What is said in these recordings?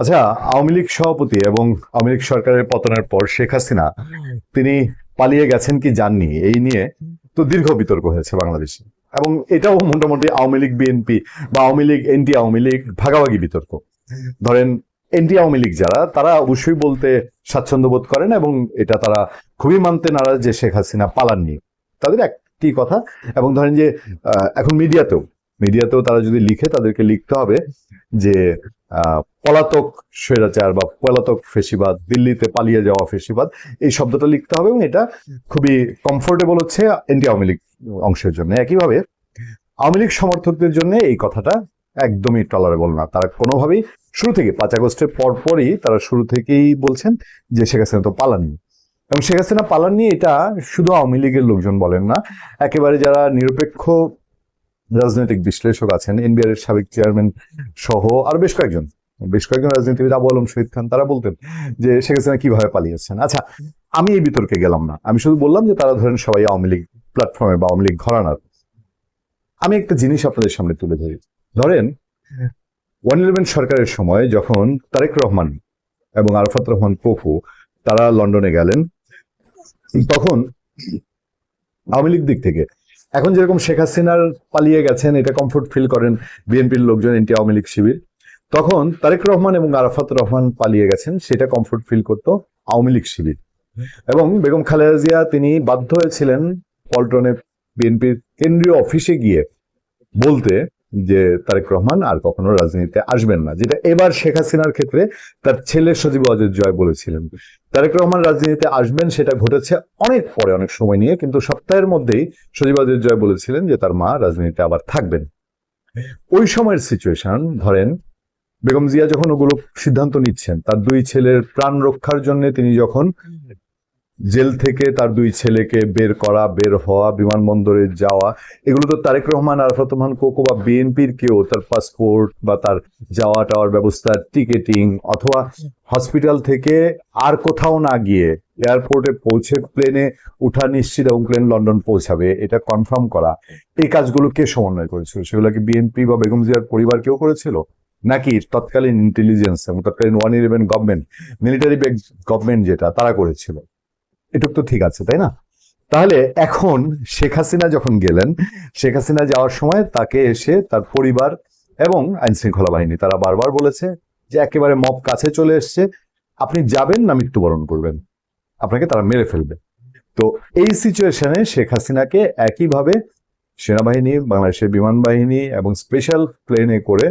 আচ্ছা আওয়ামী লীগ সভাপতি এবং আওয়ামী লীগ সরকারের পতনের পর শেখ হাসিনা তিনি পালিয়ে গেছেন কি যাননি, এই নিয়ে তো দীর্ঘ বিতর্ক হয়েছে বাংলাদেশে। এবং এটাও মোটামুটি আওয়ামী লীগ বিএনপি বা আওয়ামী লীগ এনটি আওয়ামী লীগ, ভাগাভাগি বিতর্ক। ধরেন এনটি আওয়ামী লীগ যারা, তারা অবশ্যই বলতে স্বাচ্ছন্দ্য বোধ করেন এবং এটা তারা খুবই মানতে নারাজ যে শেখ হাসিনা পালাননি। তাদের একটি কথা, এবং ধরেন যে এখন মিডিয়াতেও মিডিয়াতেও তারা যদি লিখে তাদেরকে লিখতে হবে যে পলাতক স্বৈরাচার বা পলাতক ফেসিবাদ, দিল্লিতে পালিয়ে যাওয়া ফেসিবাদ, এই শব্দটা লিখতে হবে এবং এটা খুবই কমফোর্টেবল হচ্ছে এনটি আওয়ামী লীগ অংশের জন্য। একইভাবে আওয়ামী লীগ সমর্থকদের জন্য এই কথাটা একদমই টলারেবল না। তারা কোনোভাবেই শুরু থেকে, পাঁচ আগস্টের পরপরই তারা শুরু থেকেই বলছেন যে শেখ হাসিনা তো পালাননি। এবং শেখ হাসিনা পালাননি এটা শুধু আওয়ামী লীগের লোকজন বলেন না। একেবারে যারা নিরপেক্ষ রাজনৈতিক বিশ্লেষক আছেন এনবিআর এর সাবেক চেয়ারম্যান সহ আর বেশ কয়েকজন বেশ কয়েকজন রাজনীতিবিদ, আবু আলম, শহীদ খান, তারা বলতেন যে শেখ হাসিনা কীভাবে পালিয়েছেন। আচ্ছা আমি এই বিতর্কে গেলাম না। আমি শুধু বললাম যে তারা ধরেন সবাই আওয়ামী লীগ প্ল্যাটফর্মে বা আওয়ামী লীগ ঘরানার। আমি একটা জিনিস আপনাদের সামনে তুলে ধরি। ধরেন, ওয়ান ইলেভেন সরকারের সময় যখন তারেক রহমান এবং আরফাত রহমান পপু, তারা লন্ডনে গেলেন, তখন আওয়ামী লীগ দিক থেকে এখন যেরকম শেখ হাসিনার পালিয়ে গেছেন, এটা কমফোর্ট ফিল করেন বিএনপির লোকজন, এনটি আওয়ামী লীগ শিবির, তখন তারেক রহমান এবং আরাফাত রহমান পালিয়ে গেছেন, সেটা কমফোর্ট ফিল করত আওয়ামী লীগ শিবির। এবং বেগম খালেদা জিয়া, তিনি বাধ্য হয়েছিলেন পল্টনে বিএনপির কেন্দ্রীয় অফিসে গিয়ে বলতে যে তারেক রহমান আর কখনো রাজনীতিতে আসবেন না, যেটা এবার শেখ হাসিনার ক্ষেত্রে তার ছেলে সজীব অজিত জয় বলেছিলেন। তারেক রহমান রাজনীতিতে আসবেন সেটা ঘটেছে অনেক পরে, অনেক সময় নিয়ে, কিন্তু সপ্তাহের মধ্যেই সজীব অজিত জয় বলেছিলেন যে তার মা রাজনীতিতে আবার থাকবেন। ওই সময়ের সিচুয়েশন ধরেন বেগম জিয়া যখন ওগুলো সিদ্ধান্ত নিচ্ছেন, তার দুই ছেলের প্রাণ রক্ষার জন্য তিনি যখন জেল থেকে তার দুই ছেলেকে বের করা, বের হওয়া, বিমানবন্দরে যাওয়া, এগুলো তো তারেক রহমান, আরফাত রহমান, কোকো বা বিএনপির কেউ তার পাসপোর্ট বা তার যাওয়া টাওয়ার ব্যবস্থা, টিকেটিং অথবা হসপিটাল থেকে আর কোথাও না গিয়ে এয়ারপোর্টে পৌঁছে প্লেনে উঠা নিশ্চিত এবং প্লেন লন্ডন পৌঁছাবে, এটা কনফার্ম করা। এই কাজগুলো কে সমন্বয় করেছিল? সেগুলো কি বিএনপি বা বেগম জিয়ার পরিবার কেউ করেছিল? নাকি তৎকালীন ইন্টেলিজেন্স এবং তৎকালীন one eleven government military government যেটা, তারা করেছিল? এটুক তো ঠিক আছে, তাই না? তাহলে এখন শেখ হাসিনা যখন গেলেন, শেখ হাসিনা যাওয়ার সময় তাকে এসে তার পরিবার এবং আইন শৃঙ্খলা বাহিনী, তারা বারবার বলেছে যে একেবারে মপ কাছে চলে এসছে, আপনি যাবেন না, মৃত্যুবরণ করবেন। আপনাকে তারা মেরে ফেলবে। তো এই সিচুয়েশনে শেখ হাসিনাকে একইভাবে সেনাবাহিনী, বাংলাদেশের বিমান বাহিনী এবং স্পেশাল প্লেনে করে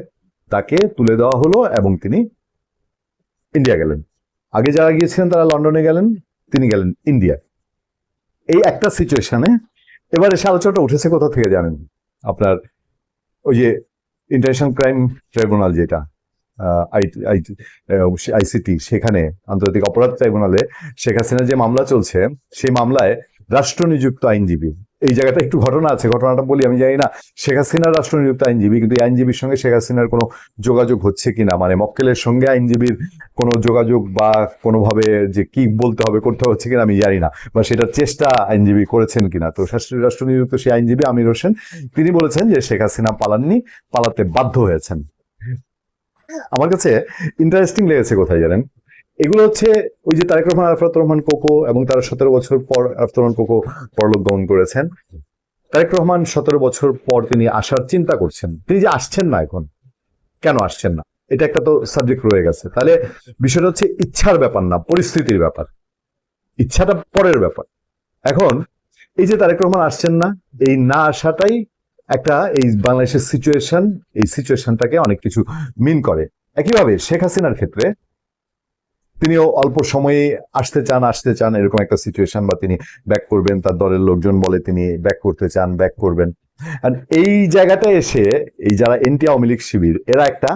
তাকে তুলে দেওয়া হলো এবং তিনি ইন্ডিয়া গেলেন। আগে যারা গিয়েছিলেন, তারা লন্ডনে গেলেন। তিনি গেলেন ইন্ডিয়া এই একটা সিচুয়েশনে এবারে এসে আলোচনাটা উঠেছে কোথা থেকে জানেন? আপনার ওই যে ইন্টারন্যাশনাল ক্রাইম ট্রাইব্যুনাল যেটা আইসিটি সেখানে আন্তর্জাতিক অপরাধ ট্রাইব্যুনালে শেখ হাসিনার যে মামলা চলছে, সেই মামলায় রাষ্ট্র নিযুক্ত আইনজীবী এই জায়গাটা একটু ঘটনা আছে, ঘটনাটা বলি, আমি জানি না, শেখ হাসিনার রাষ্ট্র নিযুক্ত আইনজীবী, কিন্তু আইনজীবীর সঙ্গে শেখ হাসিনার কোনো যোগাযোগ হচ্ছে কিনা? মানে মক্কেলের সঙ্গে আইনজীবীর কোনো যোগাযোগ বা কোনোভাবে যে কি বলতে হবে, করতে হচ্ছে কিনা আমি জানি না, বা সেটার চেষ্টা আইনজীবী করেছেন কিনা? তো শাস্ত্রীয় রাষ্ট্র নিযুক্ত সেই আইনজীবী আমির হোসেন, তিনি বলেছেন যে শেখ হাসিনা পালাননি, পালাতে বাধ্য হয়েছেন। আমার কাছে ইন্টারেস্টিং লেগেছে কোথায় জানেন? এগুলো হচ্ছে ওই যে তারেক রহমান, আরফাত রহমান, কোকো এবং তারা সতেরো বছর পর আরফাত রহমান, কোকো পরলোক গমন করেছেন। তারেক রহমান সতেরো বছর পর তিনি আসার চিন্তা করছেন। তিনি যে আসছেন না এখন, কেন আসছেন না? এটা একটা তো সাবজেক্ট রয়ে গেছে। তাহলে বিষয়টা হচ্ছে ইচ্ছার ব্যাপার না, পরিস্থিতির ব্যাপার। ইচ্ছাটা পরের ব্যাপার। এখন এই যে তারেক রহমান আসছেন না, এই না আসাটাই একটা এই বাংলাদেশের সিচুয়েশন এই সিচুয়েশনটাকে অনেক কিছু মিন করে। একইভাবে শেখ হাসিনার ক্ষেত্রে তিনিও অল্প সময়ে আসতে চান আসতে চান, এরকম একটা সিচুয়েশন বা তিনি ব্যাক করবেন, তার দলের লোকজন বলে তিনি ব্যাক করতে চান ব্যাক করবেন। এই জায়গাটা এসে, এই যারা এনটি আওয়ামী লীগ শিবির, এরা একটা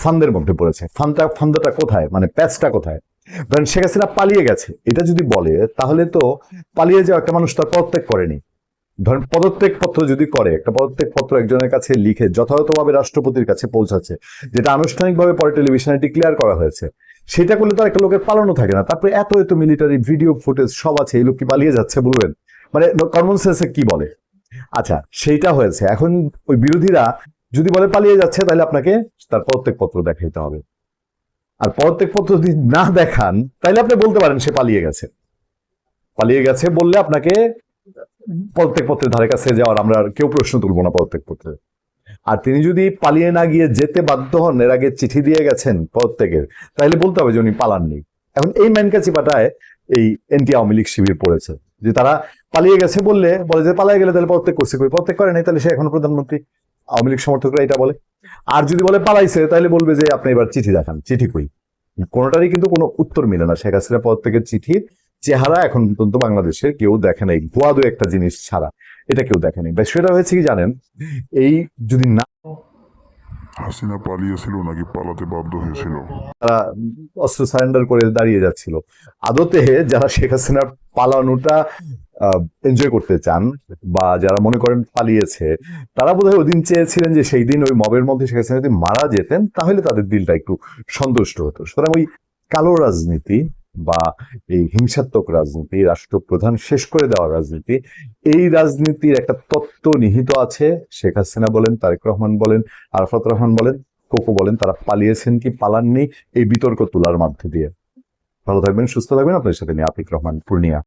ফান্দের মধ্যে পড়েছে। ফান্দটা ফান্দাটা কোথায়? মানে প্যাচটা কোথায়? ধরেন শেখ হাসিনা পালিয়ে গেছে। এটা যদি বলে, তাহলে তো পালিয়ে যাওয়া একটা মানুষ তার পদত্যাগ করেনি। ধরেন পদত্যাগ পত্র যদি করে, একটা পদত্যাগ পত্র একজনের কাছে লিখে যথাযথভাবে রাষ্ট্রপতির কাছে পৌঁছাচ্ছে, যেটা আনুষ্ঠানিকভাবে পরে টেলিভিশনে ডিক্লেয়ার করা হয়েছে সেটা করলে তো একটা লোকের পালানো থাকে না। তারপরে এত এত মিলিটারি ভিডিও ফুটেজ সব আছে, এই লোক কি পালিয়ে যাচ্ছে বলবেন? মানে কমন সেন্সে কি বলে? আচ্ছা সেইটা হয়েছে। এখন ওই বিরোধীরা যদি বলে পালিয়ে যাচ্ছে, তাহলে আপনাকে তার পদত্যাগ পত্র দেখাইতে হবে। আর পদত্যাগ পত্র যদি না দেখান, তাহলে আপনি বলতে পারেন সে পালিয়ে গেছে। পালিয়ে গেছে বললে আপনাকে পদত্যাগ পত্রের ধারে কাছে যাওয়ার আমরা কেউ প্রশ্ন তুলবো না পদত্যাগ পত্রে আর তিনি যদি পালিয়ে না গিয়ে যেতে বাধ্য হন, এর আগে চিঠি দিয়ে গেছেন প্রত্যেকের তাহলে বলতে হবে যে উনি পালাননি। এখন এই ম্যানকাচি পাটায় এই এনটি আওয়ামী লীগ শিবির পড়েছে, যে তারা পালিয়ে গেছে বললে, বলে যে পালিয়ে গেলে তাহলে পদত্যাগ করছে কই? পদত্যাগ করে নাই, তাহলে সে এখন প্রধানমন্ত্রী, আওয়ামী লীগ সমর্থকরা এটা বলে। আর যদি বলে পালাইছে তাহলে বলবে যে আপনি এবার চিঠি দেখান। চিঠি কই? কোনোটারই কিন্তু কোনো উত্তর মিলে না। শেখ হাসিনা পদত্যাগের চিঠির চেহারা এখন পর্যন্ত বাংলাদেশের কেউ দেখে নাই গোয়া দু একটা জিনিস ছাড়া। এটা কেউ দেখেনি। বিষয়টা হয়েছে কি জানেন? এই যদি না হাসিনা পালিয়েছিল নাকি পালাতে বাধ্য হয়েছিল? তারা অস্ত্র সারেন্ডার করে দাঁড়িয়ে যাচ্ছিল। আদতে যারা শেখ হাসিনার পালানোটা এনজয় করতে চান বা যারা মনে করেন পালিয়েছে তারা বোধহয় ওই দিন চেয়েছিলেন যে সেই দিন ওই মবের মধ্যে শেখ হাসিনা যদি মারা যেতেন তাহলে তাদের দিলটা একটু সন্তুষ্ট হতো। সুতরাং ওই কালো রাজনীতি বা এই হিংসাত্মক রাজনীতি, রাষ্ট্রপ্রধান শেষ করে দেওয়ার রাজনীতি, এই রাজনীতির একটা তত্ত্ব নিহিত আছে। শেখ হাসিনা বলেন, তারেক রহমান বলেন, আরফাত রহমান বলেন, কোকো বলেন, তারা পালিয়েছেন কি পালাননি এই বিতর্ক তোলার মধ্যে দিয়ে। ভালো থাকবেন, সুস্থ থাকবেন। আপনার সাথে নিয়ে আফিক রহমান, পূর্ণিয়া।